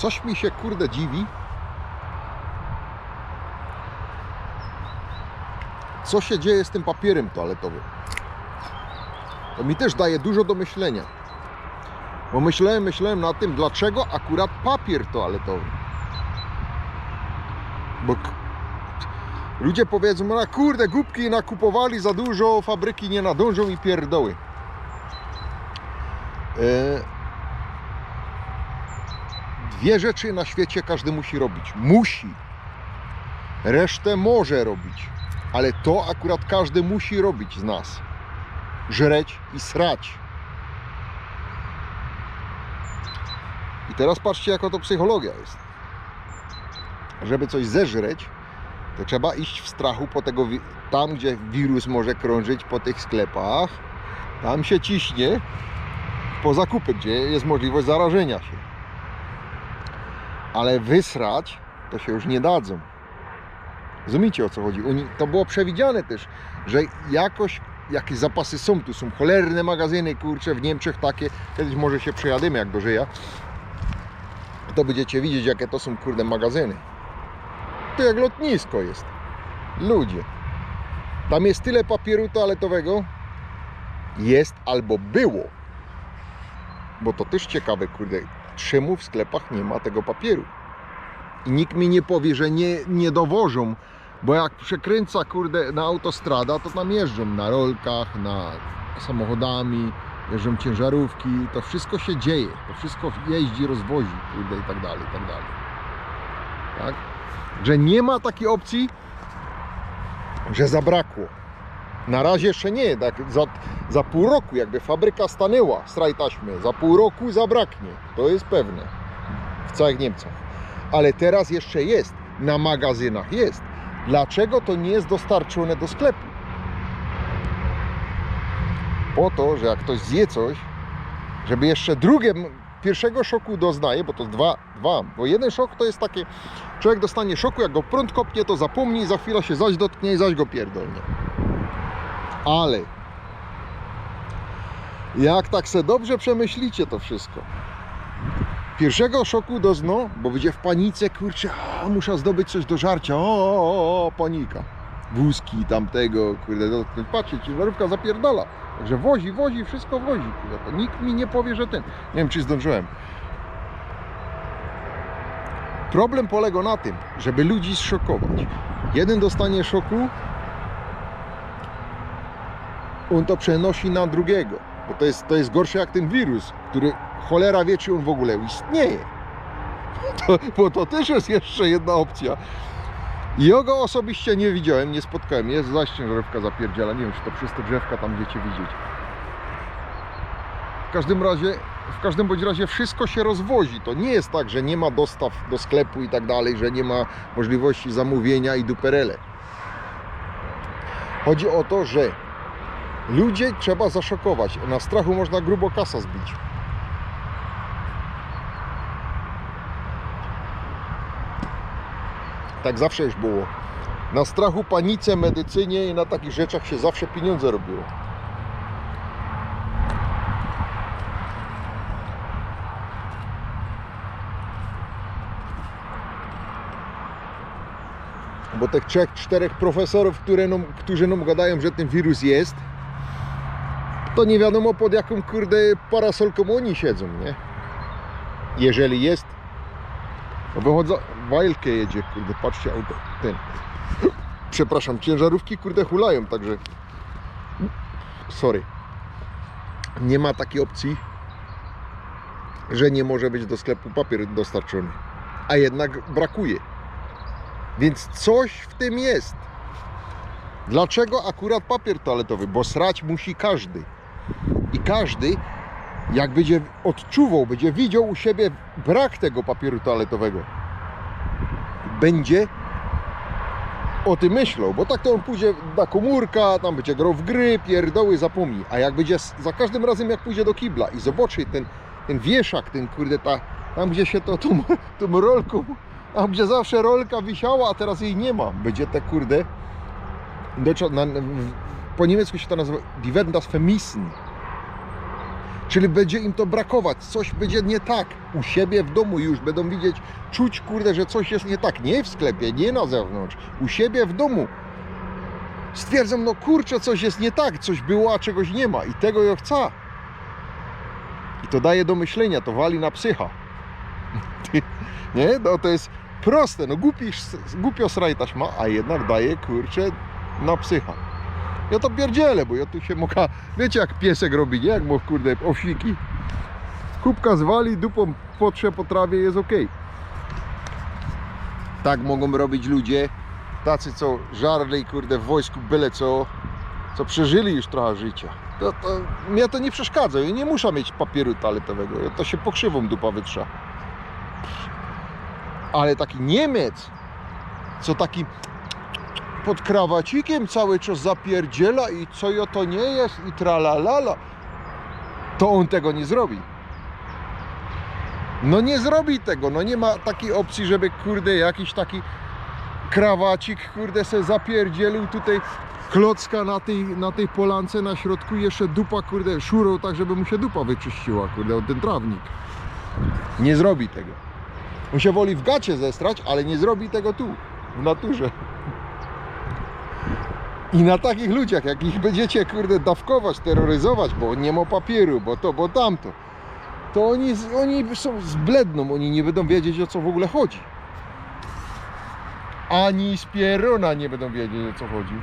coś mi się kurde dziwi. Co się dzieje z tym papierem toaletowym? To mi też daje dużo do myślenia. Bo myślałem, myślałem nad tym, dlaczego akurat papier toaletowy. Bo ludzie powiedzą, no kurde, głupki nakupowali za dużo, fabryki nie nadążą i pierdoły. E, Dwie rzeczy na świecie każdy musi robić. Musi. Resztę może robić. Ale to akurat każdy musi robić z nas. Żreć i srać. I teraz patrzcie, jaka to psychologia jest. Żeby coś zeżreć, to trzeba iść w strachu po tego, tam gdzie wirus może krążyć po tych sklepach, tam się ciśnie po zakupy, gdzie jest możliwość zarażenia się. Ale wysrać to się już nie dadzą. Rozumiecie o co chodzi? To było przewidziane też, że jakoś jakieś zapasy są, tu są cholerne magazyny, kurcze, w Niemczech takie, kiedyś może się przejadymy jak dożyja, to będziecie widzieć jakie to są kurde magazyny. To jak lotnisko jest. Ludzie. Tam jest tyle papieru toaletowego, jest albo było. Bo to też ciekawe, kurde, czemu w sklepach nie ma tego papieru? I nikt mi nie powie, że nie, nie dowożą, bo jak przekręca, kurde, na autostrada, to tam jeżdżą na rolkach, na samochodami, jeżdżą ciężarówki, to wszystko się dzieje, to wszystko jeździ, rozwozi, kurde, i tak dalej, i tak dalej. Tak? Że nie ma takiej opcji, że zabrakło. Na razie jeszcze nie, tak za, za pół roku jakby fabryka stanęła, straj taśmy, za pół roku zabraknie, to jest pewne, w całych Niemcach. Ale teraz jeszcze jest, na magazynach jest. Dlaczego to nie jest dostarczone do sklepu? Po to, że jak ktoś zje coś, żeby jeszcze drugie, pierwszego szoku doznaje, bo to dwa, dwa, bo jeden szok to jest takie, człowiek dostanie szoku, jak go prąd kopnie, to zapomni, za chwilę się zaś dotknie i zaś go pierdolnie. Ale jak tak se dobrze przemyślicie to wszystko, pierwszego szoku dozna, bo będzie w panice, kurczę, a, muszę zdobyć coś do żarcia, o, o, o panika. Wózki tamtego, kurde, dotknąć. Patrzcie, ciężarówka zapierdala. Także wozi, wozi, wszystko wozi. Kurde. Nikt mi nie powie, że ten. Nie wiem, czy zdążyłem. Problem polega na tym, żeby ludzi zszokować. Jeden dostanie szoku, on to przenosi na drugiego. Bo to jest, to jest gorsze jak ten wirus, który cholera wie, czy on w ogóle istnieje. To, bo to też jest jeszcze jedna opcja. Ja go osobiście nie widziałem, nie spotkałem. Jest zaś ciężarówka zapierdziela. Nie wiem, czy to przez te drzewka tam będziecie widzieć. W każdym razie, w każdym bądź razie wszystko się rozwozi. To nie jest tak, że nie ma dostaw do sklepu i tak dalej, że nie ma możliwości zamówienia i duperele. Chodzi o to, że Ludzie trzeba zaszokować. Na strachu można grubo kasa zbić. Tak zawsze już było. Na strachu, panice, medycynie i na takich rzeczach się zawsze pieniądze robiło. Bo tych trzech, czterech profesorów, które nam, którzy nam gadają, że ten wirus jest, to nie wiadomo pod jaką kurde parasolką oni siedzą, nie? Jeżeli jest. No wychodzą, Wajlkę jedzie, kurde, patrzcie auto, ten. Przepraszam, ciężarówki kurde hulają, także sorry. Nie ma takiej opcji, że nie może być do sklepu papier dostarczony. A jednak brakuje. Więc coś w tym jest. Dlaczego akurat papier toaletowy? Bo srać musi każdy. I każdy, jak będzie odczuwał, będzie widział u siebie brak tego papieru toaletowego, będzie o tym myślał, bo tak to on pójdzie na komórka, tam będzie grał w gry, pierdoły, zapomni. A jak będzie za każdym razem, jak pójdzie do kibla i zobaczy ten, ten wieszak, ten kurde, ta, tam gdzie się to tą, tą rolką, tam gdzie zawsze rolka wisiała, a teraz jej nie ma, będzie te kurde, do, na, po niemiecku się to nazywa Die werden das vermissen. Czyli będzie im to brakować, coś będzie nie tak. U siebie w domu już będą widzieć, czuć kurde, że coś jest nie tak. Nie w sklepie, nie na zewnątrz. U siebie w domu. Stwierdzą, no kurczę, coś jest nie tak, coś było, a czegoś nie ma. I tego ja chcę. I to daje do myślenia, to wali na psycha. Nie? No to jest proste, no głupi, głupio srajtaś ma, a jednak daje, kurczę, na psycha. Ja to pierdzielę, bo ja tu się mogę, wiecie jak piesek robi, nie? Jak mu, kurde, owsiki. Kubka zwali, dupą potrze po trawie, jest ok. Tak mogą robić ludzie, tacy co żarli, kurde, w wojsku byle co, co przeżyli już trochę życia. To, to, mnie to nie przeszkadza, ja nie muszę mieć papieru toaletowego, ja to się pokrzywą dupa wytrza. Ale taki Niemiec, co taki pod krawacikiem cały czas zapierdziela i co ja to nie jest i tralalala, to on tego nie zrobi. No nie zrobi tego, no nie ma takiej opcji, żeby kurde jakiś taki krawacik kurde se zapierdzielił tutaj klocka na tej, na tej polance na środku jeszcze dupa kurde szurą tak, żeby mu się dupa wyczyściła kurde od ten trawnik. Nie zrobi tego. On się woli w gacie zestrać, ale nie zrobi tego tu, w naturze. I na takich ludziach, jak ich będziecie kurde dawkować, terroryzować, bo nie ma papieru, bo to, bo tamto, to oni, oni są zbledną, oni nie będą wiedzieć o co w ogóle chodzi. Ani z pierona nie będą wiedzieć o co chodzi.